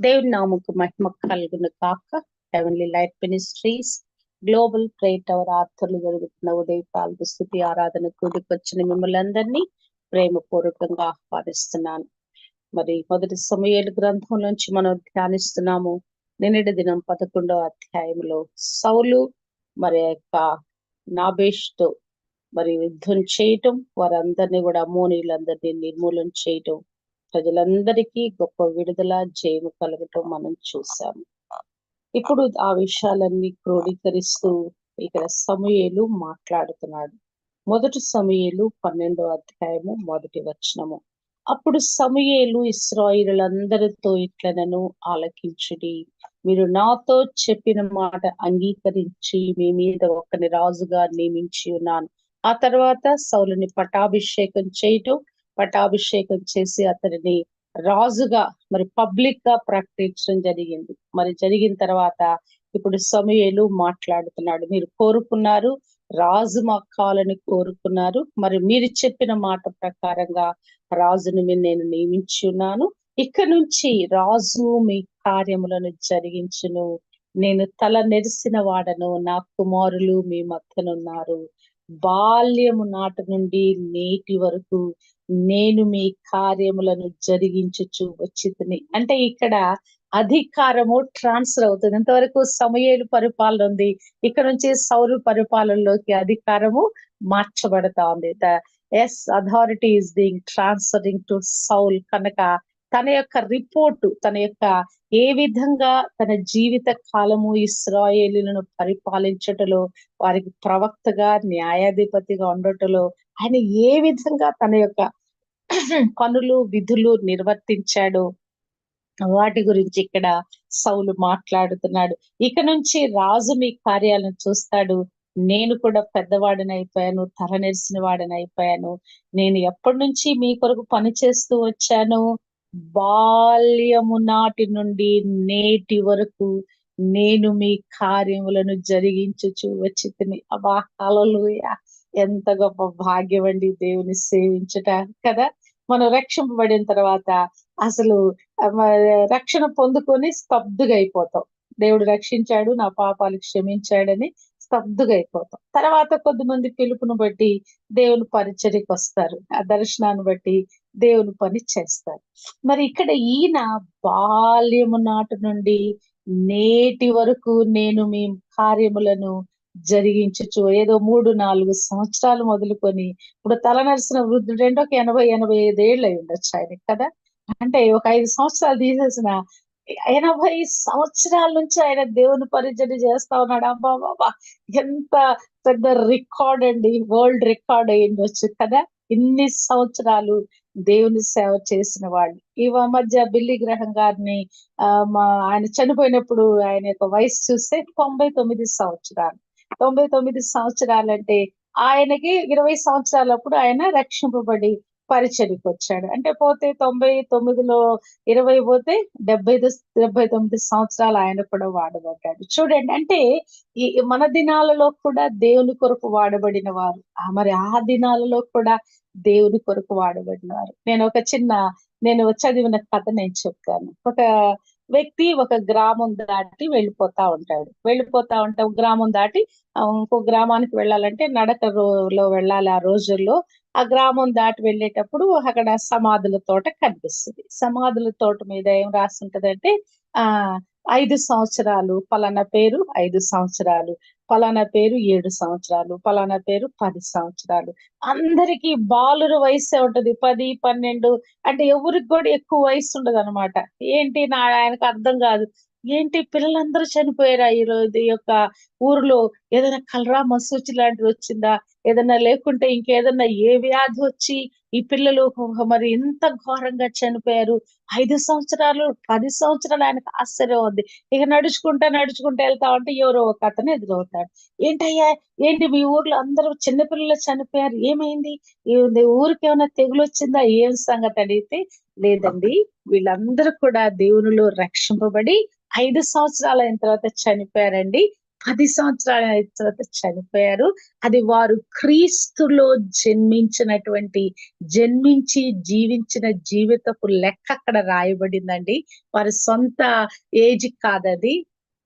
దేవుని నామకు మహిమ కలుగును కాక Heavenly Light Ministries Global Prayer Tower ఆర్థర్లు జరుగుతున్న ఉదయకాల స్థుతి ఆరాధన కూడికొచ్చిన మిమ్మల్ని అందరినీ ప్రేమపూర్వకంగా ఆహ్వానిస్తున్నాను. మరి మొదటి సమయాలు గ్రంథం నుంచి మనం ధ్యానిస్తున్నాము. నిన్నటి దినం పదకొండవ అధ్యాయంలో సౌలు మరి యొక్క నాబేష్తో మరి యుద్ధం చేయటం వారందరినీ కూడా మోనీలందరినీ నిర్మూలన చేయటం ప్రజలందరికీ గొప్ప విడుదల జయము కలగటం మనం చూసాము ఇప్పుడు ఆ విషయాలన్నీ క్రోడీకరిస్తూ ఇక్కడ సమయలు మాట్లాడుతున్నాడు. మొదటి సమయలు పన్నెండో అధ్యాయము మొదటి వచనము. అప్పుడు సమయలు ఇస్రాయిలందరితో ఇట్లనను ఆలకించుడి? మీరు నాతో చెప్పిన మాట అంగీకరించి మీ మీద ఒకని రాజుగా నియమించి ఉన్నాను. ఆ తర్వాత సౌలుని పటాభిషేకం చేయటం పటాభిషేకం చేసి అతనిని రాజుగా మరి పబ్లిక్గా ప్రకటించడం జరిగింది. మరి జరిగిన తర్వాత ఇప్పుడు సమయలు మాట్లాడుతున్నాడు. మీరు కోరుకున్నారు రాజు కావాలని కోరుకున్నారు. మరి మీరు చెప్పిన మాట ప్రకారంగా రాజుని నేను నియమించి ఉన్నాను. ఇక్కడ నుంచి రాజు మీ కార్యములను జరిగించును. నేను తల నెరిసిన వాడను నా కుమారులు మీ మధ్యనున్నారు బాల్యము నాటి నుండి నేటి వరకు నేను మీ కార్యములను జరిగించచ్చు వచ్చితిని. అంటే ఇక్కడ అధికారము ట్రాన్స్ఫర్ అవుతుంది. ఇంతవరకు సమయలు పరిపాలన ఉంది. ఇక్కడ నుంచి సౌరు పరిపాలనలోకి అధికారము మార్చబడతా ఉంది. The as authority is being transferring to Saul కనుక తన యొక్క రిపోర్టు తన యొక్క ఏ విధంగా తన జీవిత కాలము ఇస్రాయేలీలను పరిపాలించటలో వారికి ప్రవక్తగా న్యాయాధిపతిగా ఉండటంలో ఆయన ఏ విధంగా తన యొక్క పనులు విధులు నిర్వర్తించాడు. వాటి గురించి ఇక్కడ సౌలు మాట్లాడుతున్నాడు. ఇక నుంచి రాజు మీ కార్యాలను చూస్తాడు. నేను కూడా పెద్దవాడిని అయిపోయాను తల నెరిసిన వాడిని అయిపోయాను. నేను ఎప్పటి నుంచి మీ కొరకు పని చేస్తూ వచ్చాను? బాల్యము నాటి నుండి నేటి వరకు నేను మీ కార్యములను జరిగించుచు వచ్చి తిని అబా ఎంత గొప్ప భాగ్యం అండి దేవుని సేవించట కదా? మనం రక్షింపబడిన తర్వాత అసలు రక్షణ పొందుకొని స్తబ్దుగా అయిపోతాం. దేవుడు రక్షించాడు నా పాపాలు క్షమించాడని స్తబ్దుగా అయిపోతాం. తర్వాత కొద్దిమంది పిలుపును బట్టి దేవుని పరిచర్యకు వస్తారు. ఆ దర్శనాన్ని బట్టి దేవుని పని చేస్తారు. మరి ఇక్కడ ఈయన బాల్యము నాటి నుండి నేటి వరకు నేను మీ కార్యములను జరిగించచ్చు ఏదో మూడు నాలుగు సంవత్సరాలు మొదలుకొని ఇప్పుడు తల నరిసిన వృద్ధుడు అంటే ఒక ఎనభై ఎనభై ఐదు ఏళ్ళు అయి ఉండొచ్చు ఆయనకి కదా? అంటే ఒక ఐదు సంవత్సరాలు తీసేసిన ఎనభై సంవత్సరాల నుంచి ఆయన దేవుని పరిచయం చేస్తా ఉన్నాడు. అబ్బా బాబా ఎంత పెద్ద రికార్డ్ అండి. వరల్డ్ రికార్డ్ అయ్యిండొచ్చు కదా? ఇన్ని సంవత్సరాలు దేవుని సేవ చేసిన వాళ్ళు. ఈ మధ్య బిల్లి గ్రహం గారిని ఆ మా ఆయన చనిపోయినప్పుడు ఆయన యొక్క వయసు చూస్తే తొంభై తొమ్మిది సంవత్సరాలు. తొంభై తొమ్మిది సంవత్సరాలంటే ఆయనకి ఇరవై సంవత్సరాలప్పుడు ఆయన రక్షింపబడి పరిచయకు వచ్చాడు అంటే పోతే తొంభై తొమ్మిదిలో ఇరవై పోతే డెబ్బై డెబ్బై తొమ్మిది సంవత్సరాలు ఆయన కూడా వాడబడ్డాడు. చూడండి అంటే ఈ మన దినాలలో కూడా దేవుని కొరకు వాడబడిన వారు. మరి ఆ దినాలలో కూడా దేవుని కొరకు వాడబడిన వారు. నేను ఒక చిన్న నేను చదివిన కథ నేను చెప్తాను. ఒక వ్యక్తి ఒక గ్రామం దాటి వెళ్ళిపోతా ఉంటాడు. వెళ్ళిపోతా ఉంటాం గ్రామం దాటి ఇంకో గ్రామానికి వెళ్ళాలంటే నడకలో వెళ్ళాలి ఆ రోజుల్లో. ఆ గ్రామం దాటి వెళ్ళేటప్పుడు అక్కడ సమాధుల తోట కనిపిస్తుంది. సమాధుల తోట మీద ఏం రాస్తుంటదంటే ఆ ఐదు సంవత్సరాలు పలానా పేరు ఐదు సంవత్సరాలు. ఫలానా పేరు ఏడు సంవత్సరాలు ఫలానా పేరు పది సంవత్సరాలు. అందరికీ బాలుర వయసు ఉంటది పది పన్నెండు అంటే ఎవరికి కూడా ఎక్కువ వయసు ఉండదు అనమాట ఏంటి నా ఆయనకు అర్థం కాదు. ఏంటి పిల్లలందరూ చనిపోయారా ఈ రోజు ఈ యొక్క ఊర్లో? ఏదైనా కలరా మసూచి లాంటిది వచ్చిందా? ఏదైనా లేకుంటే ఇంకేదన్నా ఏ వ్యాధి వచ్చి ఈ పిల్లలు మరి ఇంత ఘోరంగా చనిపోయారు? ఐదు సంవత్సరాలు పది సంవత్సరాలు ఆయనకు ఆశ్చర్యం ఉంది. ఇక నడుచుకుంటా నడుచుకుంటా వెళ్తా ఉంటే ఎవరో ఒక అతను ఎదురవుతాడు. ఏంటయ్యా? ఏంటి మీ ఊర్లో అందరూ చిన్నపిల్లలు చనిపోయారు? ఏమైంది? ఊరికి ఏమైనా తెగులు వచ్చిందా? ఏం సంగతి? అడిగితే లేదండి. వీళ్ళందరూ కూడా దేవునిలో రక్షింపబడి ఐదు సంవత్సరాలు అయిన తర్వాత చనిపోయారండి. పది సంవత్సరాల అయిన తర్వాత చనిపోయారు. అది వారు క్రీస్తులో జన్మించినటువంటి జన్మించి జీవించిన జీవితపు లెక్క అక్కడ రాయబడిందండి. వారి సొంత ఏజ్ కాదది.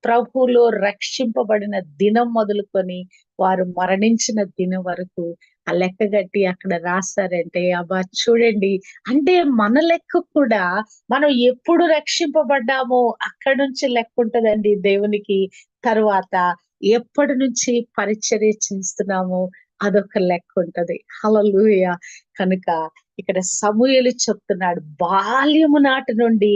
ప్రభువులో రక్షింపబడిన దినం మొదలుకొని వారు మరణించిన దినం వరకు ఆ లెక్క గట్టి అక్కడ రాస్తారంటే అబ్బా చూడండి. అంటే మన లెక్క కూడా మనం ఎప్పుడు రక్షింపబడ్డామో అక్కడి నుంచి లెక్క ఉంటదండి దేవునికి. తరువాత ఎప్పటి నుంచి పరిచర్య చేస్తున్నాము అదొక లెక్క ఉంటది. హలలుయ కనుక ఇక్కడ సమూహలు చెప్తున్నాడు బాల్యము నాటి నుండి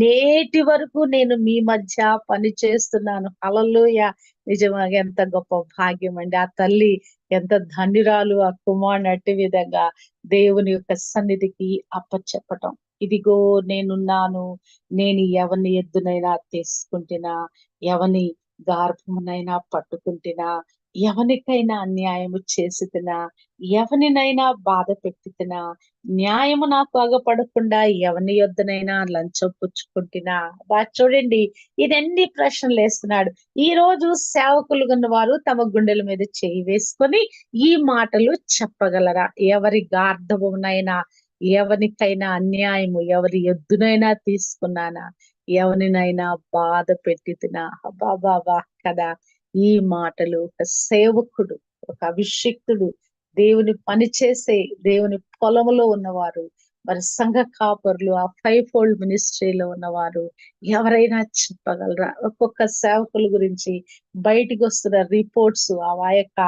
నేటి వరకు నేను మీ మధ్య పని చేస్తున్నాను. హలలుయ నిజంగా ఎంత గొప్ప భాగ్యం అండి. ఆ తల్లి ఎంత ధన్యురాలు ఆ కుమారుని అట్టి విధంగా దేవుని యొక్క సన్నిధికి అప్పచెప్పటం. ఇదిగో నేనున్నాను నేను ఎవరిని ఎద్దునైనా తీసుకుంటున్నా ఎవని గార్భమునైనా పట్టుకుంటున్నా ఎవనికైనా అన్యాయము చేసితినా ఎవనినైనా బాధ పెట్టితినా న్యాయము నాకు అగపడకుండా ఎవని యొద్దనైనా లంచం పుచ్చుకుంటున్నా బా చూడండి ఇదన్ని ప్రశ్నలు వేస్తున్నాడు. ఈ రోజు సేవకులు ఉన్న వారు తమ గుండెల మీద చేయి వేసుకొని ఈ మాటలు చెప్పగలరా? ఎవరి గార్ధమునైనా ఎవరికైనా అన్యాయము ఎవరి ఎద్దునైనా తీసుకున్నానా? ఎవరినైనా బాధ పెట్టి తినా బాబా కదా. ఈ మాటలు ఒక సేవకుడు ఒక అభిషిక్తుడు దేవుని పని చేసే దేవుని పొలంలో ఉన్నవారు మరి సంఘ కాపర్లు ఆ ఫైవ్ ఫోల్డ్ మినిస్ట్రీలో ఉన్నవారు ఎవరైనా చెప్పగలరా? ఒక్కొక్క సేవకుల గురించి బయటికి వస్తున్న రిపోర్ట్స్ ఆ యొక్క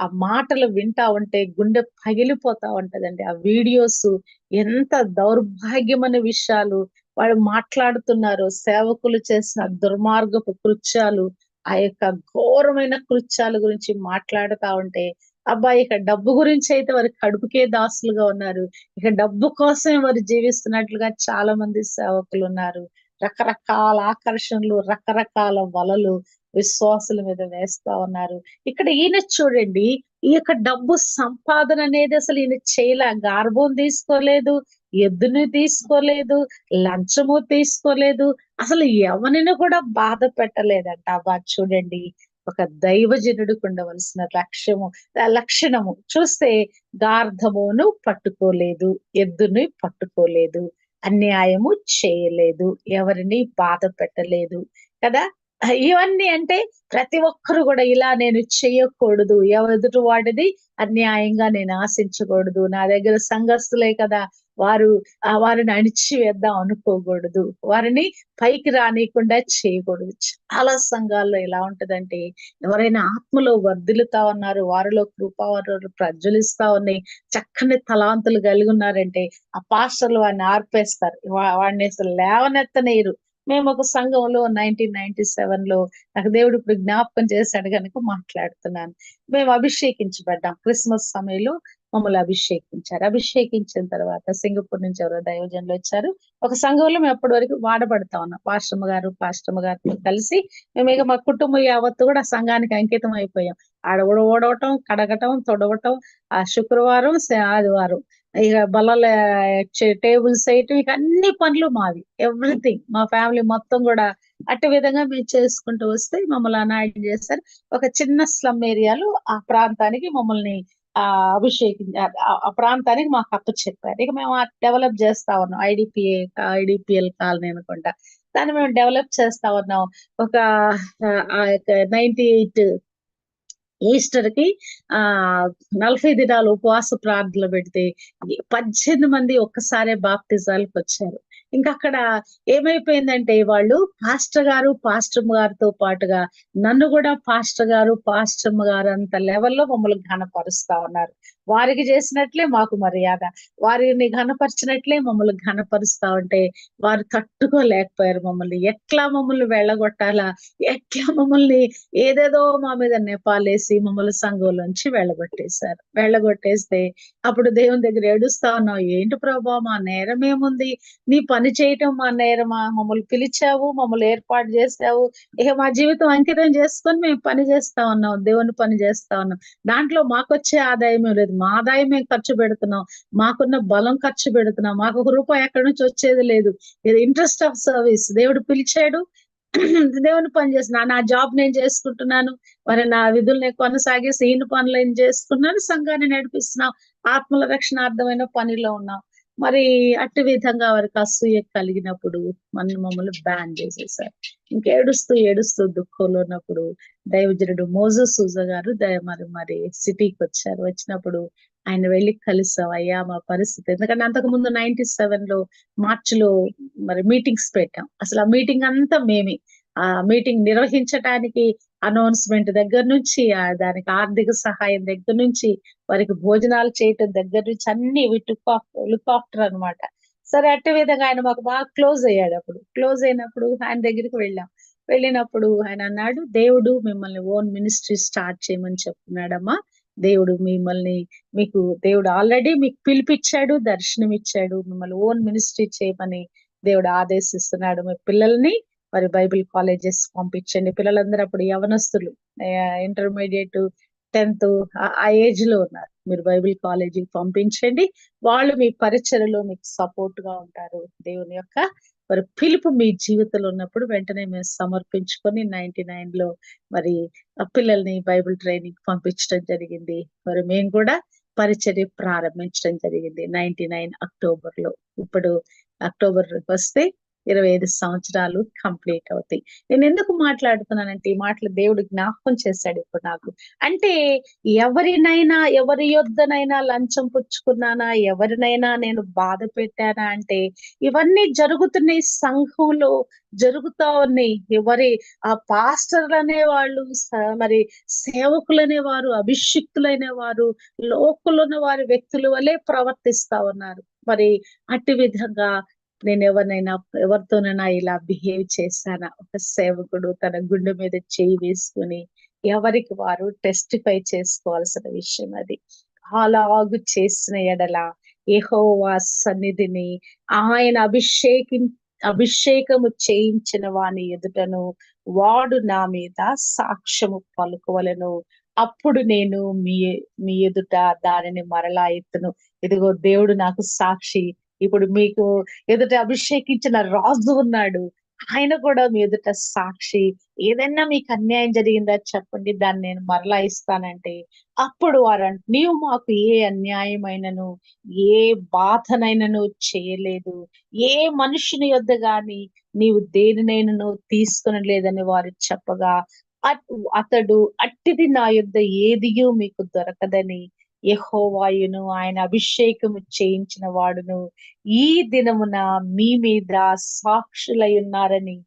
ఆ మాటలు వింటా ఉంటే గుండె పగిలిపోతా ఉంటదండి. ఆ వీడియోస్ ఎంత దౌర్భాగ్యమైన విషయాలు వాళ్ళు మాట్లాడుతున్నారు సేవకులు చేసిన దుర్మార్గపు కృత్యాలు ఆ యొక్క ఘోరమైన కృత్యాల గురించి మాట్లాడుతా ఉంటే అబ్బాయి ఇక డబ్బు గురించి అయితే వారి కడుపుకే దాసులుగా ఉన్నారు. ఇక డబ్బు కోసమే వారు జీవిస్తున్నట్లుగా చాలా మంది సేవకులు ఉన్నారు. రకరకాల ఆకర్షణలు రకరకాల వలలు విశ్వాసుల మీద వేస్తా ఉన్నారు. ఇక్కడ ఈయన చూడండి ఈ యొక్క డబ్బు సంపాదన అనేది అసలు ఈయన చేయలే గార్భం తీసుకోలేదు. ఎద్దుని తీసుకోలేదు లంచము తీసుకోలేదు. అసలు ఎవరిని కూడా బాధ పెట్టలేదంట. అబ్బా చూడండి ఒక దైవజనుడికి ఉండవలసిన లక్ష్యము లక్షణము. చూస్తే గార్ధమును పట్టుకోలేదు ఎద్దుని పట్టుకోలేదు అన్యాయము చేయలేదు ఎవరిని బాధ పెట్టలేదు కదా? ఇవన్నీ అంటే ప్రతి ఒక్కరు కూడా ఇలా నేను చేయకూడదు ఎదుటి వాడిది అన్యాయంగా నేను ఆశించకూడదు నా దగ్గర సంఘస్థులే కదా వారు వారిని వారిని అణిచివేద్దాం అనుకోకూడదు వారిని పైకి రానియకుండా చేయకూడదు. చాలా సంఘాల్లో ఎలా ఉంటదంటే ఎవరైనా ఆత్మలో వర్ధిల్లుతా ఉన్నారు వారిలో కృపావరాలు ప్రజ్వలిస్తా ఉన్నాయి చక్కని తలాంతులు కలిగి ఉన్నారంటే ఆ పాస్టర్లు వాడిని ఆర్పేస్తారు వాడిని అసలు లేవనెత్తనేరు మేము ఒక సంఘంలో నైన్టీన్ నైన్టీ సెవెన్లో నాకు దేవుడు ఇప్పుడు జ్ఞాపకం చేశాడు కనుక మాట్లాడుతున్నాను. మేము అభిషేకించబడ్డాం. క్రిస్మస్ సమయంలో మమ్మల్ని అభిషేకించారు. అభిషేకించిన తర్వాత సింగపూర్ నుంచి ఎవరో దైవజనులు వచ్చారు. ఒక సంఘంలో మేము అప్పటి వరకు వాడబడతా ఉన్నాం. పాశ్రమ గారు పాశ్రమ గారితో కలిసి మేము ఇక మా కుటుంబం యావత్తు కూడా సంఘానికి అంకితం అయిపోయాం. ఆడ ఓడవటం కడగటం తొడవటం ఆ శుక్రవారం ఆదివారం ఇక బల్లల టేబుల్స్ వేయటం ఇక అన్ని పనులు మావి. ఎవ్రీథింగ్. మా ఫ్యామిలీ మొత్తం కూడా అట్టి విధంగా మేము చేసుకుంటూ వస్తే మమ్మల్ని అనాయం చేశారు ఒక చిన్న స్లమ్ ఏరియాలో ఆ ప్రాంతానికి మమ్మల్ని ఆ అభిషేకించారు ఆ ప్రాంతానికి మాకు అప్పు చెప్పారు. ఇక మేము డెవలప్ చేస్తా ఉన్నాం. ఐడిపిఏ ఐడిపిఎల్ కాలనీ అనుకుంటా. దాన్ని మేము డెవలప్ చేస్తా ఉన్నాం. ఒక నైన్టీ ఎయిట్ ఈస్టర్కి ఆ నలభై దినాలు ఉపవాస ప్రార్థనలు పెడితే పద్దెనిమిది మంది ఒక్కసారే బాప్తిజాలకు వచ్చారు. ఇంకా అక్కడ ఏమైపోయిందంటే వాళ్ళు పాస్టర్ గారు పాస్టమ్ గారితో పాటుగా నన్ను కూడా పాస్టర్ గారు పాస్టమ్ గారు అంత లెవెల్లో మమ్మల్ని ఘనపరుస్తా ఉన్నారు. వారికి చేసినట్లే మాకు మర్యాద. వారిని ఘనపరిచినట్లే మమ్మల్ని ఘనపరుస్తా ఉంటే వారు తట్టుకోలేకపోయారు మమ్మల్ని. ఎట్లా మమ్మల్ని వెళ్ళగొట్టాలా? ఎట్లా మమ్మల్ని ఏదేదో మా మీద నేపాలేసి మమ్మల్ని సంఘంలోంచి వెళ్ళగొట్టేశారు. వెళ్ళగొట్టేస్తే అప్పుడు దేవుని దగ్గర ఏడుస్తా ఉన్నావు. ఏంటి ప్రభా మా నేరం ఏముంది? నీ పని చేయటం మా నేరమా? మమ్మల్ని పిలిచావు మమ్మల్ని ఏర్పాటు చేసావు ఇక మా జీవితం అంకితం చేసుకొని మేము పని చేస్తా ఉన్నాం. దేవుని పని చేస్తా ఉన్నాం. దాంట్లో మాకొచ్చే ఆదాయం లేదు. మా మేము ఖర్చు పెడుతున్నాం మాకున్న బలం ఖర్చు పెడుతున్నాం మాకు ఒక రూపాయి ఎక్కడి నుంచి వచ్చేది లేదు. ఇది ఇంట్రెస్ట్ ఆఫ్ సర్వీస్ దేవుడు పిలిచాడు దేవుని పని చేస్తున్నా నా జాబ్ నేను చేసుకుంటున్నాను మరి నా విధులు నేను కొనసాగేసి ఈయన పనులు నేను చేసుకున్నాను సంఘాన్ని నడిపిస్తున్నాం ఆత్మల రక్షణార్థమైన పనిలో ఉన్నాం. మరి అట్టి విధంగా వారికి అసూయ కలిగినప్పుడు మన మమ్మల్ని బ్యాన్ చేసేసారు. ఇంకేడుస్తూ ఏడుస్తూ దుఃఖంలో ఉన్నప్పుడు దైవజనుడు మోజు సూజ గారు దయ- మరి మరి సిటీకి వచ్చారు. వచ్చినప్పుడు ఆయన వెళ్ళి కలిసాం. అయ్యా మా పరిస్థితి ఎందుకంటే అంతకు ముందు నైన్టీ సెవెన్లో మార్చిలో మరి మీటింగ్స్ పెట్టాం. అసలు ఆ మీటింగ్ అంతా మేమే. ఆ మీటింగ్ నిర్వహించడానికి అనౌన్స్మెంట్ దగ్గర నుంచి దానికి ఆర్థిక సహాయం దగ్గర నుంచి వారికి భోజనాలు చేయటం దగ్గర నుంచి అన్ని లుక్ లుక్ ఆఫ్టర్ అనమాట సరే అట్టే విధంగా ఆయన మాకు బాగా క్లోజ్ అయ్యాడు అప్పుడు. క్లోజ్ అయినప్పుడు ఆయన దగ్గరికి వెళ్ళాం. వెళ్ళినప్పుడు ఆయన అన్నాడు దేవుడు మిమ్మల్ని ఓన్ మినిస్ట్రీ స్టార్ట్ చేయమని చెప్తున్నాడమ్మా. దేవుడు మిమ్మల్ని మీకు దేవుడు ఆల్రెడీ మీకు పిలిపిచ్చాడు దర్శనం ఇచ్చాడు మిమ్మల్ని ఓన్ మినిస్ట్రీ చేయమని దేవుడు ఆదేశిస్తున్నాడు. మీ పిల్లల్ని మరి బైబిల్ కాలేజెస్ పంపించండి. పిల్లలందరూ అప్పుడు యవనస్తులు ఇంటర్మీడియట్ టెన్త్ ఆ ఏజ్లో ఉన్నారు. మీరు బైబిల్ కాలేజీకి పంపించండి. వాళ్ళు మీ పరిచయలో మీకు సపోర్ట్గా ఉంటారు దేవుని యొక్క. మరి పిలుపు మీ జీవితంలో ఉన్నప్పుడు వెంటనే మేము సమర్పించుకొని నైన్టీ నైన్లో మరి ఆ పిల్లల్ని బైబిల్ ట్రైనింగ్ పంపించడం జరిగింది. మరి మేము కూడా పరిచర్య ప్రారంభించడం జరిగింది నైన్టీ నైన్ అక్టోబర్లో ఇప్పుడు అక్టోబర్ వస్తే ఇరవై ఐదు సంవత్సరాలు కంప్లీట్ అవుతాయి. నేను ఎందుకు మాట్లాడుతున్నానంటే ఈ మాటలు దేవుడు జ్ఞాపకం చేశాడు ఇప్పుడు నాకు. అంటే ఎవరినైనా ఎవరి యొద్దనైనా లంచం పుచ్చుకున్నానా ఎవరినైనా నేను బాధ పెట్టానా అంటే ఇవన్నీ జరుగుతున్నాయి సంఘంలో జరుగుతా ఉన్నాయి. ఎవరి ఆ పాస్టర్లు అనే వాళ్ళు స- మరి సేవకులనే వారు అభిషిక్తులైన వారు లోకులున్న వారి వ్యక్తుల వలె ప్రవర్తిస్తా ఉన్నారు. మరి అట్టి విధంగా నేను ఎవరినైనా ఎవరితోనైనా ఇలా బిహేవ్ చేశానా? ఒక సేవకుడు తన గుండె మీద చేయి వేసుకుని ఎవరికి వారు టెస్టిఫై చేసుకోవాల్సిన విషయం అది. అలాగు చేసిన ఎడల ఎహోవా సన్నిధిని ఆయన అభిషేకి అభిషేకము చేయించిన వాని ఎదుటను వాడు నా మీద సాక్ష్యము పలుకోవలను. అప్పుడు నేను మీ మీ ఎదుట దానిని మరలా ఎత్తును. ఇదిగో దేవుడు నాకు సాక్షి ఇప్పుడు మీకు ఎదుట అభిషేకించిన రాజు ఉన్నాడు. ఆయన కూడా మీ ఎదుట సాక్షి. ఏదైనా మీకు అన్యాయం జరిగిందా చెప్పండి. దాన్ని నేను మరలా ఇస్తానంటే అప్పుడు వారు నీవు మాకు ఏ అన్యాయమైనను ఏ బాధనైనను చేయలేదు. ఏ మనుషుని యొద్ద గాని నీవు దేనినైనను తీసుకుని లేదని వారు చెప్పగా అతడు అట్టిది నా యొద్ద ఏదియూ మీకు దొరకదని యహోవాయును ఆయన అభిషేకము చేయించిన వాడును. ఈ దినమున మీ మీద సాక్షులై ఉన్నారని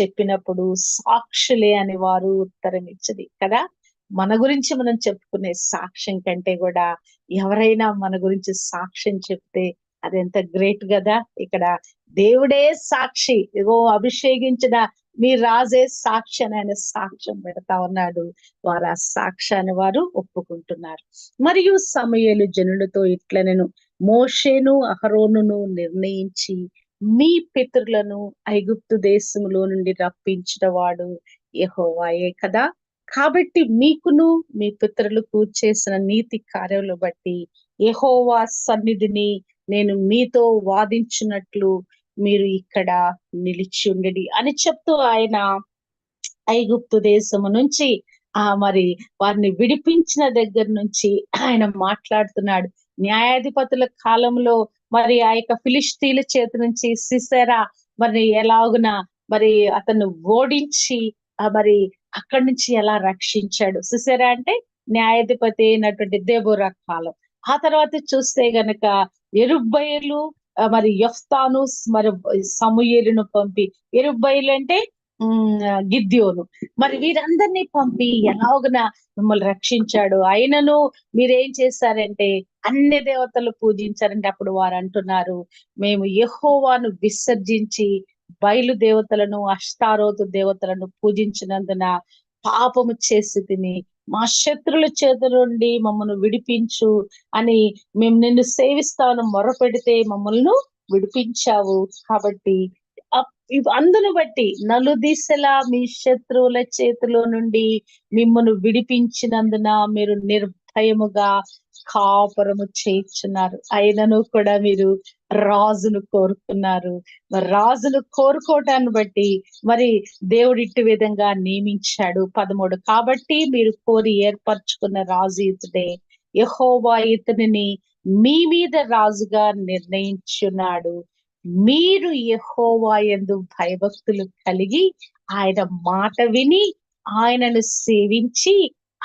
చెప్పినప్పుడు సాక్షులే అని వారు ఉత్తరం ఇచ్చది. కదా? మన గురించి మనం చెప్పుకునే సాక్ష్యం కంటే కూడా ఎవరైనా మన గురించి సాక్ష్యం చెప్తే అది ఎంత గ్రేట్ కదా? ఇక్కడ దేవుడే సాక్షి. ఇగో అభిషేకించిన మీ రాజే సాక్షి అని ఆయన సాక్ష్యం పెడతా ఉన్నాడు. వారు ఆ సాక్ష్యాన్ని వారు ఒప్పుకుంటున్నారు. మరియు సమయలు జనులతో ఇట్లనెను మోషేను అహరోనును నిర్ణయించి మీ పితరులను ఐగుప్తు దేశంలో నుండి రప్పించిన వాడు యహోవాయే కదా. కాబట్టి మీకును మీ పితరులకు చేసిన నీతి కార్యములు బట్టి యహోవా సన్నిధిని నేను మీతో వాదించినట్లు మీరు ఇక్కడ నిలిచి ఉండడి అని చెప్తూ ఆయన ఐగుప్తు దేశము నుంచి ఆ మరి వారిని విడిపించిన దగ్గర నుంచి ఆయన మాట్లాడుతున్నాడు. న్యాయాధిపతుల కాలంలో మరి ఆ యొక్క ఫిలిస్తీన్ల చేతి నుంచి సిసెరా మరి ఎలాగున మరి అతను ఓడించి ఆ మరి అక్కడి నుంచి ఎలా రక్షించాడు? సిసెరా అంటే న్యాయాధిపతి అయినటువంటి దేబోరా కాలం. ఆ తర్వాత చూస్తే గనక ఎరుబ్బయలు మరి యఫ్తాను మరి సమూయేలును పంపి ఎరుబైలు అంటే గిద్యోను. మరి వీరందరినీ పంపి ఎలాగన మిమ్మల్ని రక్షించాడు? అయినను మీరేం చేశారంటే అన్ని దేవతలు పూజించారంటే అప్పుడు వారు అంటున్నారు మేము యహోవాను విసర్జించి బయలు దేవతలను అష్టారోతు దేవతలను పూజించినందున పాపము చేసి తిని మా శత్రుల చేత నుండి మమ్మల్ని విడిపించు అని మేము నిన్ను సేవిస్తాను మొరపెడితే మమ్మల్ని విడిపించావు. కాబట్టి అప్- అందును బట్టి నలుదిశలా మీ శత్రువుల చేతిలో నుండి మిమ్మల్ని విడిపించినందున మీరు నిర్ నిర్భయముగా కాపురము చేర్చున్నారు ఆయనను కూడా మీరు రాజును కోరుకున్నారు. మరి రాజును కోరుకోవటాన్ని బట్టి మరి దేవుడు ఇట్టి విధంగా నియమించాడు పదమూడు. కాబట్టి మీరు కోరి ఏర్పరచుకున్న రాజు ఇతడే. యహోవా ఇతనిని మీ మీద రాజుగా నిర్ణయించున్నాడు. మీరు యహోవా ఎందు భయభక్తులు కలిగి ఆయన మాట విని ఆయనను సేవించి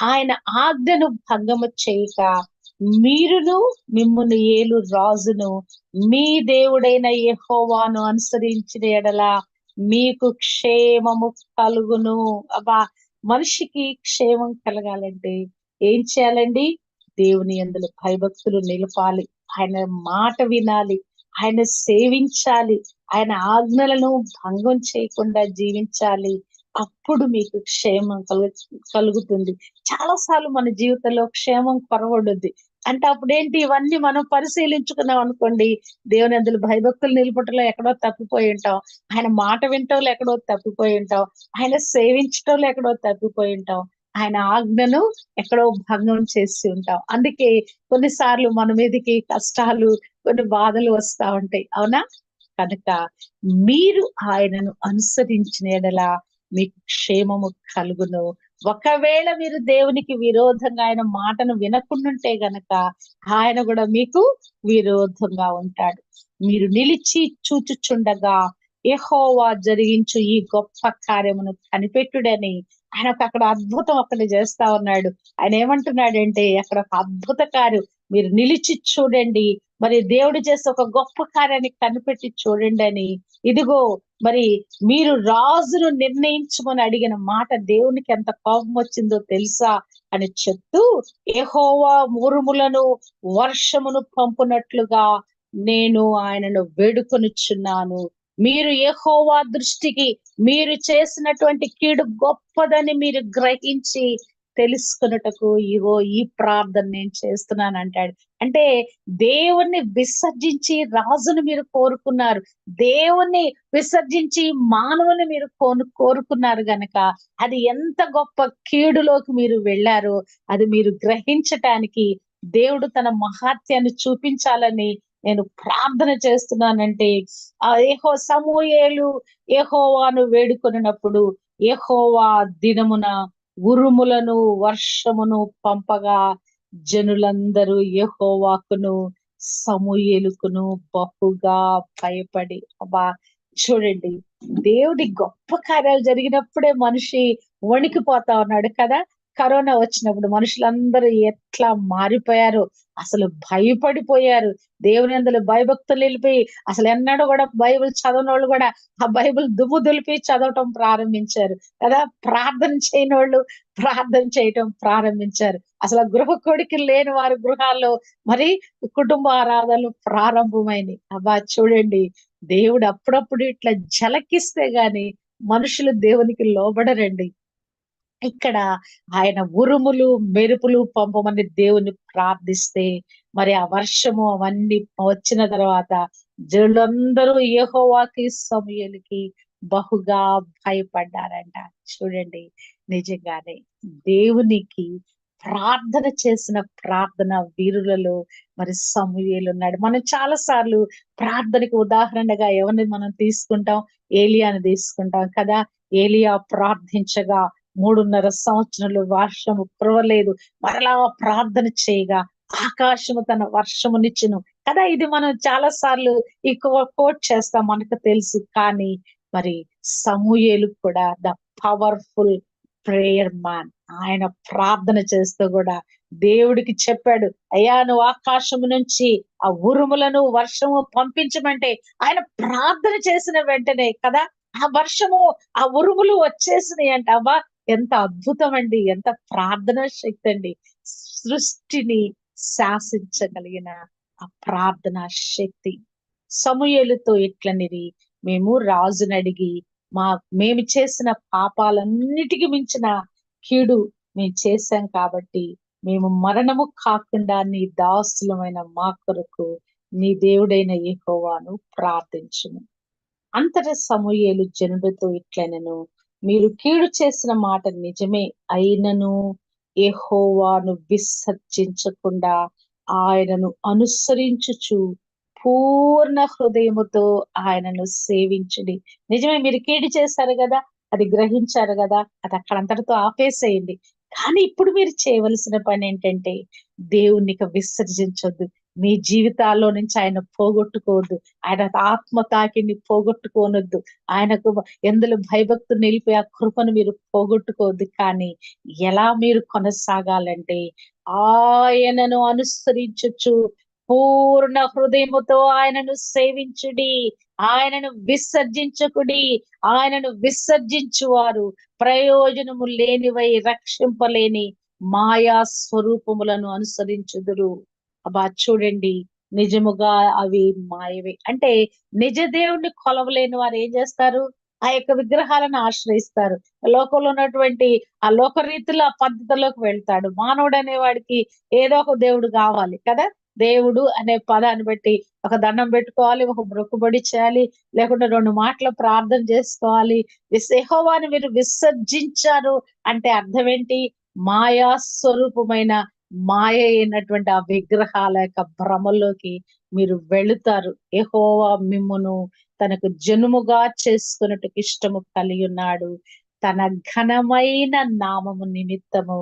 ఆయన ఆజ్ఞను భంగము చేయక మీరును మిమ్మును ఏలు రాజును. మీ దేవుడైన యహోవాను అనుసరించిన ఎడల మీకు క్షేమము కలుగును. అబ్బా మనిషికి క్షేమం కలగాలంటే ఏం చేయాలండి? దేవుని అందులో భయభక్తులు నిలపాలి. ఆయన మాట వినాలి. ఆయన సేవించాలి. ఆయన ఆజ్ఞలను భంగం చేయకుండా జీవించాలి. అప్పుడు మీకు క్షేమం కలుగు కలుగుతుంది. చాలా సార్లు మన జీవితంలో క్షేమం కొరవడుద్ది. అంటే అప్పుడేంటి? ఇవన్నీ మనం పరిశీలించుకున్నాం అనుకోండి. దేవుని అందులో భయభక్తులు నిలపటంలో ఎక్కడో తప్పిపోయి ఉంటాం. ఆయన మాట వింటంలో ఎక్కడో తప్పిపోయి ఉంటాం. ఆయన సేవించటంలో ఎక్కడో తప్పిపోయి ఉంటాం. ఆయన ఆజ్ఞను ఎక్కడో భంగం చేసి ఉంటాం. అందుకే కొన్నిసార్లు మన మీదకి కష్టాలు కొన్ని బాధలు వస్తా ఉంటాయి. అవునా? కనుక మీరు ఆయనను అనుసరించిన ఎడలా మీకు క్షేమము కలుగును. ఒకవేళ మీరు దేవునికి విరోధంగా ఆయన మాటను వినకుండుంటే గనక ఆయన కూడా మీకు విరోధంగా ఉంటాడు. మీరు నిలిచి చూచుచుండగా ఎహోవా జరిగించు ఈ గొప్ప కార్యమును కనిపెట్టుడని ఆయన అక్కడ అద్భుతం అక్కడ చేస్తా ఉన్నాడు. ఆయన ఏమంటున్నాడంటే అక్కడ ఒక అద్భుత కార్యం. మీరు నిలిచి చూడండి. మరి దేవుడు చేసే ఒక గొప్ప కార్యాన్ని కనిపెట్టి చూడండి అని ఇదిగో మరి మీరు రాజును నిర్ణయించమని అడిగిన మాట దేవునికి ఎంత కోపం వచ్చిందో తెలుసా అని చెప్తూ ఏహోవా మురుములను వర్షమును పంపునట్లుగా నేను ఆయనను వేడుకొనుచున్నాను. మీరు ఏహోవా దృష్టికి మీరు చేసినటువంటి కీడు గొప్పదని మీరు గ్రహించి తెలుసుకున్నటకు ఇగో ఈ ప్రార్థన నేను చేస్తున్నాను అంటాడు అంటే దేవుణ్ణి విసర్జించి రాజును మీరు కోరుకున్నారు. దేవుణ్ణి విసర్జించి మానవుని మీరు కోను కోరుకున్నారు గనక అది ఎంత గొప్ప కీడులోకి మీరు వెళ్ళారో అది మీరు గ్రహించటానికి దేవుడు తన మహాత్యాన్ని చూపించాలని నేను ప్రార్థన చేస్తున్నానంటే ఆ ఏహో సమూయేలు ఏహోవాను వేడుకొనినప్పుడు ఏహోవా దినమున ఉరుములను వర్షమును పంపగా జనులందరూ యహోవాకును సమూయేలుకును బహుగా భయపడి. అబ్బా చూడండి దేవుడి గొప్ప కార్యాలు జరిగినప్పుడే మనిషి వణికిపోతా ఉన్నాడు కదా? కరోనా వచ్చినప్పుడు మనుషులందరూ ఎట్లా మారిపోయారు? అసలు భయపడిపోయారు. దేవుని అందులో భయభక్తులు వెళ్ళిపోయి అసలు ఎన్నడూ కూడా బైబిల్ చదవని వాళ్ళు కూడా ఆ బైబిల్ దుమ్ము దులిపి చదవటం ప్రారంభించారు. కదా? ప్రార్థన చేయని వాళ్ళు ప్రార్థన చేయటం ప్రారంభించారు. అసలు గృహ కొడుకు లేని వారి గృహాల్లో మరి కుటుంబ ఆరాధనలు ప్రారంభమైనవి అబ్బా చూడండి. దేవుడు అప్పుడప్పుడు ఇట్లా జలకిస్తే గాని మనుషులు దేవునికి లోబడరండి. ఇక్కడ ఆయన ఉరుములు మెరుపులు పంపమని దేవుని ప్రార్థిస్తే మరి ఆ వర్షము అవన్నీ వచ్చిన తర్వాత జనులందరూ యహోవాకి సమయలకి బహుగా భయపడ్డారంట. చూడండి నిజంగానే దేవునికి ప్రార్థన చేసిన ప్రార్థన వీరులలో మరి సమూహలు ఉన్నాడు. మనం చాలా సార్లు ప్రార్థనకి ఉదాహరణగా ఎవరిని మనం తీసుకుంటాం? ఏలియాని తీసుకుంటాం కదా. ఏలియా ప్రార్థించగా మూడున్నర సంవత్సరాలు వర్షము కురవలేదు. మరలా ప్రార్థన చేయగా ఆకాశము తన వర్షమునిచ్చును కదా ఇది మనం చాలా సార్లు ఈ కోట్ చేస్తాం మనకు తెలుసు. కానీ మరి సమూయేలు కూడా ద పవర్ఫుల్ ప్రేయర్ మ్యాన్. ఆయన ప్రార్థన చేస్తూ కూడా దేవుడికి చెప్పాడు అయ్యా నువ్వు ఆకాశము నుంచి ఆ ఉరుములను వర్షము పంపించమంటే ఆయన ప్రార్థన చేసిన వెంటనే కదా ఆ వర్షము ఆ ఉరుములు వచ్చేసినాయి అంట. అవ్వా ఎంత అద్భుతం అండి ఎంత ప్రార్థన శక్తి అండి సృష్టిని శాసించగలిగిన ఆ ప్రార్థన శక్తి. సమూహలతో ఇట్లనిది మేము రాజుని అడిగి మా మేము చేసిన పాపాలన్నిటికీ మించిన కీడు మేము చేశాం కాబట్టి మేము మరణము కాకుండా నీ దాసులమైన మా కొరకు నీ దేవుడైన యెహోవాను ప్రార్థించును అంతట సమూయేలు జనుడితో ఇట్లనను మీరు కీడు చేసిన మాట నిజమే అయినను ఏహోవాను విసర్జించకుండా ఆయనను అనుసరించుచు పూర్ణ హృదయముతో ఆయనను సేవించండి. నిజమే మీరు కీడు చేశారు కదా అది గ్రహించారు కదా అది అక్కడంతటితో ఆపేసేయండి. కానీ ఇప్పుడు మీరు చేయవలసిన పని ఏంటంటే దేవుణ్ణి విసర్జించొద్దు. మీ జీవితాల్లో నుంచి ఆయన పోగొట్టుకోవద్దు. ఆయన ఆత్మ తాకిని పోగొట్టుకోనొద్దు. ఆయనకు ఎందులో భయభక్తులు నిలిపి ఆ కృపను మీరు పోగొట్టుకోవద్దు. కానీ ఎలా మీరు కొనసాగాలంటే ఆయనను అనుసరించచ్చు పూర్ణ హృదయముతో ఆయనను సేవించుడి ఆయనను విసర్జించకుడి ఆయనను విసర్జించువారు. ప్రయోజనము లేనివై రక్షింపలేని మాయా స్వరూపములను అనుసరించుదురు. అబ్బా చూడండి. నిజముగా అవి మాయవే. అంటే నిజ దేవుణ్ణి కొలవలేని వారు ఏం చేస్తారు? ఆ యొక్క విగ్రహాలను ఆశ్రయిస్తారు. లోకంలో ఉన్నటువంటి ఆ లోకరీతిలో ఆ పద్ధతిలోకి వెళ్తాడు. మానవుడు అనేవాడికి ఏదో ఒక దేవుడు కావాలి కదా? దేవుడు అనే పదాన్ని బట్టి ఒక దండం పెట్టుకోవాలి ఒక మొక్కుబడి చేయాలి లేకుంటే రెండు మాటలు ప్రార్థన చేసుకోవాలి. యెహోవాని మీరు విసర్జించారు అంటే అర్థం ఏంటి? మాయా స్వరూపమైన మాయ అయినటువంటి ఆ విగ్రహాల యొక్క భ్రమలోకి మీరు వెళుతారు. ఎహోవా మిమ్మును తనకు జనుముగా చేసుకున్నట్టుకు ఇష్టము కలిగి ఉన్నాడు. తన ఘనమైన నామము నిమిత్తము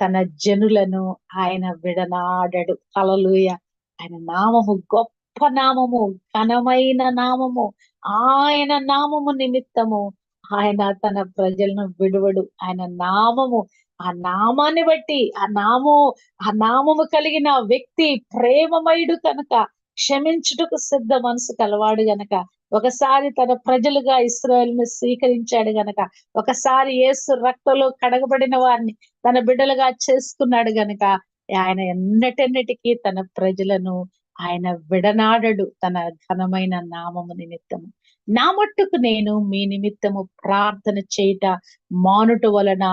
తన జనులను ఆయన విడనాడడు. హల్లెలూయా! ఆయన నామము గొప్ప నామము ఘనమైన నామము ఆయన నామము నిమిత్తము ఆయన తన ప్రజలను విడువడు. ఆయన నామము ఆ నామాన్ని బట్టి ఆ నామము ఆ నామము కలిగిన వ్యక్తి ప్రేమమయుడు కనుక క్షమించుటకు సిద్ధ మనసు కలవాడు గనక ఒకసారి తన ప్రజలుగా ఇస్రాయల్ని స్వీకరించాడు గనక ఒకసారి యేసు రక్తంలో కడగబడిన వారిని తన బిడ్డలుగా చేసుకున్నాడు గనక ఆయన ఎన్నటెన్నిటికీ తన ప్రజలను ఆయన విడనాడడు తన ఘనమైన నామము నిమిత్తము. నా మట్టుకు నేను మీ నిమిత్తము ప్రార్థన చేయుట మానుట వలన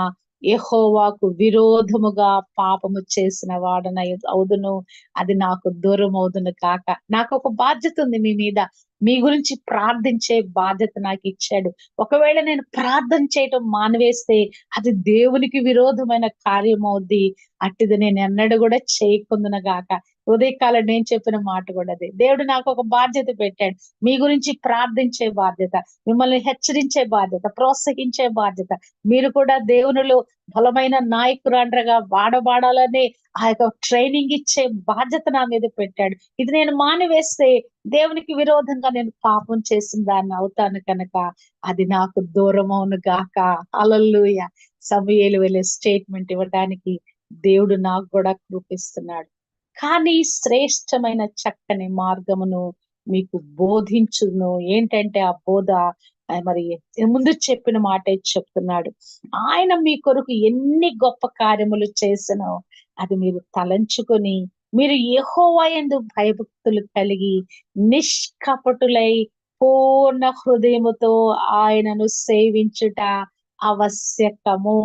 ఎహోవాకు విరోధముగా పాపము చేసిన వాడన అవుదును. అది నాకు దూరం అవుదును కాక. నాకు ఒక బాధ్యత ఉంది మీ మీద. మీ గురించి ప్రార్థించే బాధ్యత నాకు ఇచ్చాడు. ఒకవేళ నేను ప్రార్థన చేయటం మానవేస్తే అది దేవునికి విరోధమైన కార్యం అవుద్ది అట్టిది నేను ఎన్నడూ కూడా చేయకుందున గాక. ఉదయకాలం నేను చెప్పిన మాట కూడా అదే. దేవుడు నాకు ఒక బాధ్యత పెట్టాడు. మీ గురించి ప్రార్థించే బాధ్యత మిమ్మల్ని హెచ్చరించే బాధ్యత ప్రోత్సహించే బాధ్యత. మీరు కూడా దేవునిలో బలమైన నాయకురాండ్రగా వాడబాడాలనే ఆ యొక్క ట్రైనింగ్ ఇచ్చే బాధ్యత నా మీద పెట్టాడు. ఇది నేను మానివేస్తే దేవునికి విరోధంగా నేను పాపం చేసిన దాన్ని అవుతాను కనుక అది నాకు దూరం అవును గాక. అలల్లుయ సమయలు వెళ్ళే స్టేట్మెంట్ ఇవ్వడానికి దేవుడు నాకు కూడా కృపిస్తున్నాడు. కానీ శ్రేష్టమైన చక్కని మార్గమును మీకు బోధించును. ఏంటంటే ఆ బోధ మరి ముందు చెప్పిన మాటే చెప్తున్నాడు. ఆయన మీ కొరకు ఎన్ని గొప్ప కార్యములు చేసినో అది మీరు తలంచుకొని మీరు యెహోవా ఎందు భయభక్తులు కలిగి నిష్కపటులై పూర్ణ హృదయముతో ఆయనను సేవించుట ఆవశ్యకము.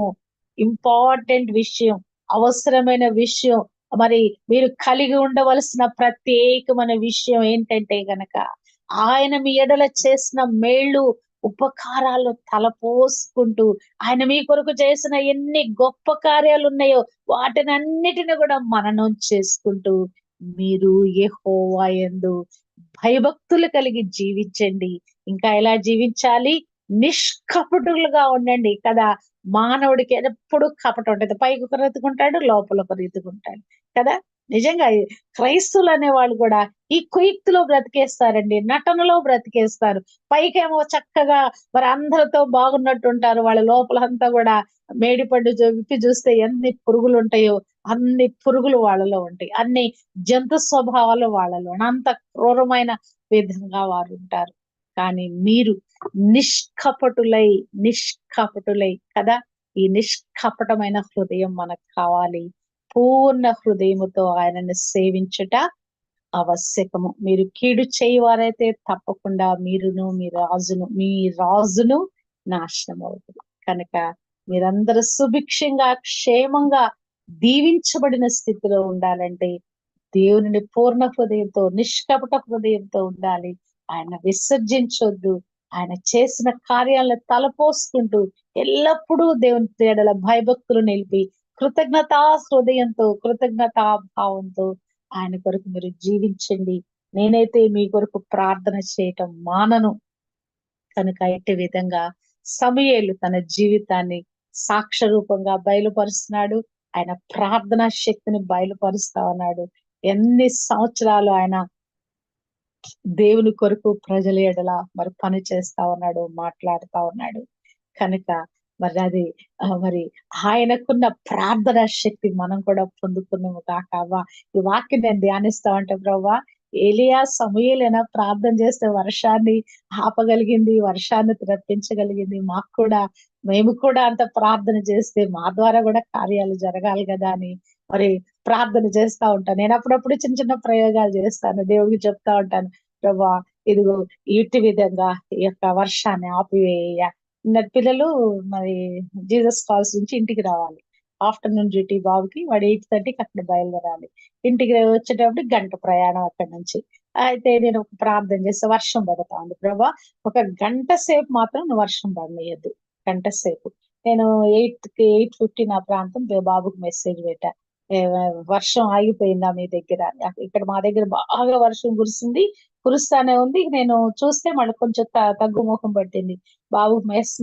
ఇంపార్టెంట్ విషయం అవసరమైన విషయం మరి మీరు కలిగి ఉండవలసిన ప్రత్యేకమైన విషయం ఏంటంటే గనక ఆయన మీ ఎడల చేసిన మేళ్ళు ఉపకారాలు తలపోసుకుంటూ ఆయన మీ కొరకు చేసిన ఎన్ని గొప్ప కార్యాలు ఉన్నాయో వాటిని అన్నిటిని కూడా మననం చేసుకుంటూ మీరు యెహోవా ఎందు భయభక్తులు కలిగి జీవించండి. ఇంకా ఎలా జీవించాలి? నిష్కపటులుగా ఉండండి కదా. మానవుడికి ఎప్పుడు కపట ఉంటుంది. పైకి ఒక రీతుకుంటాడు లోపల ఒక రీతుకుంటాడు. కదా? నిజంగా క్రైస్తువులు అనే వాళ్ళు కూడా ఈ కుయుక్తిలో బ్రతికేస్తారండి నటనలో బ్రతికేస్తారు. పైకేమో చక్కగా మరి అందరితో బాగున్నట్టు ఉంటారు వాళ్ళ లోపల అంతా కూడా మేడిపండు విప్పి చూస్తే ఎన్ని పురుగులు ఉంటాయో అన్ని పురుగులు వాళ్ళలో ఉంటాయి. అన్ని జంతు స్వభావాలు వాళ్ళలో అంత క్రూరమైన విధంగా వారు ఉంటారు. కానీ మీరు నిష్కపటులై నిష్కపటులై కదా? ఈ నిష్కపటమైన హృదయం మనకు కావాలి. పూర్ణ హృదయముతో ఆయనను సేవించుట ఆవశ్యకము. మీరు కీడు చేయవారైతే తప్పకుండా మీరును మీ రాజును మీ రాజును నాశనం అవుతుంది. కనుక మీరందరూ సుభిక్షంగా క్షేమంగా దీవించబడిన స్థితిలో ఉండాలంటే దేవుని పూర్ణ హృదయంతో నిష్కపట హృదయంతో ఉండాలి. ఆయన విసర్జించొద్దు. ఆయన చేసిన కార్యాలను తలపోసుకుంటూ ఎల్లప్పుడూ దేవుని తేడల భయభక్తులు నిలిపి కృతజ్ఞతా హృదయంతో కృతజ్ఞతా భావంతో ఆయన కొరకు మీరు జీవించండి. నేనైతే మీ కొరకు ప్రార్థన చేయటం మానను. కనుక ఎట్టి విధంగా సమయలు తన జీవితాన్ని సాక్ష్య రూపంగా బయలుపరుస్తున్నాడు. ఆయన ప్రార్థనా శక్తిని బయలుపరుస్తా ఉన్నాడు. ఎన్ని సంవత్సరాలు ఆయన దేవుని కొరకు ప్రజల ఎడల మరి పని చేస్తా ఉన్నాడు మాట్లాడుతా ఉన్నాడు. కనుక మరి అది మరి ఆయనకున్న ప్రార్థన శక్తి మనం కూడా పొందుకున్నాము కాక ఈ వాక్యం నేను ధ్యానిస్తా ఉంటే బ్రవ్వా ఏలియా సమయలైనా ప్రార్థన చేస్తే వర్షాన్ని ఆపగలిగింది వర్షాన్ని రప్పించగలిగింది. మాకు కూడా మేము కూడా అంత ప్రార్థన చేస్తే మా ద్వారా కూడా కార్యాలు జరగాలి కదా అని మరి ప్రార్థన చేస్తా ఉంటాను నేను అప్పుడప్పుడు చిన్న చిన్న ప్రయోగాలు చేస్తాను దేవుడికి చెప్తా ఉంటాను. ప్రభా ఇదిగో ఇటు విధంగా ఈ యొక్క వర్షాన్ని ఆపివేయ. పిల్లలు మరి జీసస్ కాల్స్ నుంచి ఇంటికి రావాలి. ఆఫ్టర్నూన్ డ్యూటీ బాబుకి వాడు ఎయిట్ థర్టీకి అక్కడ బయలుదేరాలి. ఇంటికి వచ్చేటప్పుడు గంట ప్రయాణం అక్కడ నుంచి. అయితే నేను ఒక ప్రార్థన చేస్తే వర్షం పడతా ఉంది ప్రభా. ఒక గంట సేపు మాత్రం వర్షం పడనీయద్దు. గంట సేపు. నేను ఎయిట్కి ఎయిట్ ఫిఫ్టీన్ ఆ ప్రాంతం బే- బాబుకి మెసేజ్ పెట్టా. వర్షం ఆగిపోయిందా మీ దగ్గర. ఇక్కడ మా దగ్గర బాగా వర్షం కురిసింది కురుస్తానే ఉంది. నేను చూస్తే మళ్ళీ కొంచెం తగ్గుముఖం పట్టింది. బాబు మెస్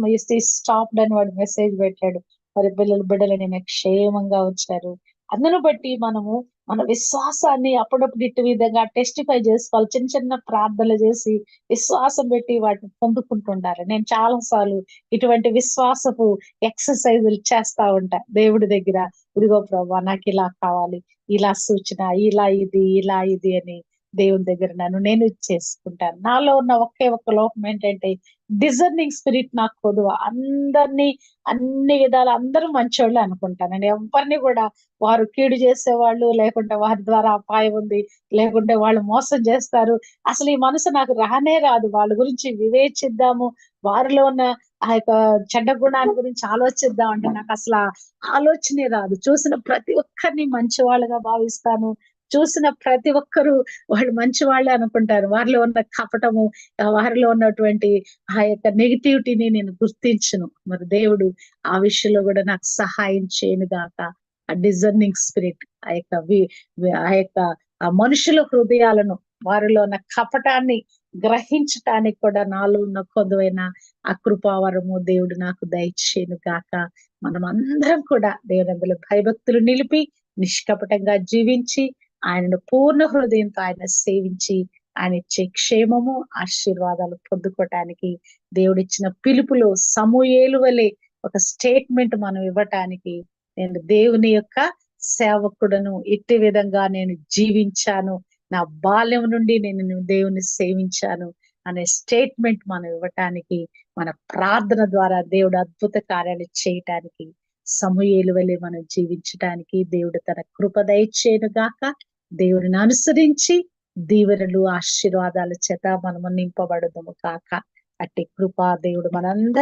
స్టాప్ అని వాడు మెసేజ్ పెట్టాడు. మరి పిల్లలు బిడ్డలు నేను క్షేమంగా వచ్చారు. అందును బట్టి మనము మన విశ్వాసాన్ని అప్పుడప్పుడు ఇటు విధంగా టెస్టిఫై చేసుకోవాలి. చిన్న చిన్న ప్రార్థనలు చేసి విశ్వాసం పెట్టి వాటిని పొందుకుంటుండాలి. నేను చాలా సార్లు ఇటువంటి విశ్వాసపు ఎక్సర్సైజులు చేస్తా ఉంటా. దేవుడి దగ్గర ఇదిగో ప్రభా నాకు ఇలా కావాలి. ఇలా సూచన ఇలా ఇది ఇలా ఇది అని దేవుని దగ్గర నన్ను నేను చేసుకుంటాను. నాలో ఉన్న ఒకే ఒక్క లోపం ఏంటంటే డిజర్నింగ్ స్పిరిట్ నాకు కొదువ. అందరినీ అన్ని విధాలు అందరూ మంచోళ్ళు అనుకుంటాను. నేను ఎవరిని కూడా వారు కీడు చేసేవాళ్ళు లేకుంటే వారి ద్వారా అపాయం ఉంది లేకుంటే వాళ్ళు మోసం చేస్తారు. అసలు ఈ మనసు నాకు రానే రాదు. వాళ్ళ గురించి వివేచిద్దాము. వారిలో ఉన్న ఆ యొక్క చెడ్డ గుణాల గురించి ఆలోచిద్దాం అంటే నాకు అసలు ఆలోచనే రాదు. చూసిన ప్రతి ఒక్కరిని మంచి వాళ్ళగా భావిస్తాను. చూసిన ప్రతి ఒక్కరు వాళ్ళు మంచి వాళ్ళే అనుకుంటారు. వారిలో ఉన్న కపటము వారిలో ఉన్నటువంటి ఆ యొక్క నెగిటివిటీని నేను గుర్తించను. మరి దేవుడు ఆ విషయంలో కూడా నాకు సహాయం చేయను గాక. ఆ డిజర్నింగ్ స్పిరిట్ ఆ యొక్క ఆ యొక్క ఆ మనుషుల హృదయాలను వారిలో ఉన్న కపటాన్ని గ్రహించటానికి కూడా నాలో ఉన్న కొద్దువైన అకృపావరము దేవుడు నాకు దయచేయను గాక. మనం అందరం కూడా దేవుని భయభక్తులు నిలిపి నిష్కపటంగా జీవించి ఆయనను పూర్ణ హృదయంతో ఆయన సేవించి ఆయన ఇచ్చే క్షేమము ఆశీర్వాదాలు పొందుకోవటానికి దేవుడిచ్చిన పిలుపులో సమూయేలు వలె ఒక స్టేట్మెంట్ మనం ఇవ్వటానికి నేను దేవుని యొక్క సేవకుడను ఇట్టి విధంగా నేను జీవించాను నా బాల్యం నుండి నేను దేవుని సేవించాను అనే స్టేట్మెంట్ మనం ఇవ్వటానికి మన ప్రార్థన ద్వారా దేవుడు అద్భుత కార్యాలు చేయటానికి సమూహేలు వలె మనం జీవించటానికి దేవుడు తన కృప దయచేయను గాక దేవుడిని అనుసరించి దీవెనలు ఆశీర్వాదాల చేత మనము నింపబడదము కాక. అట్టి కృపా దేవుడు మనందరి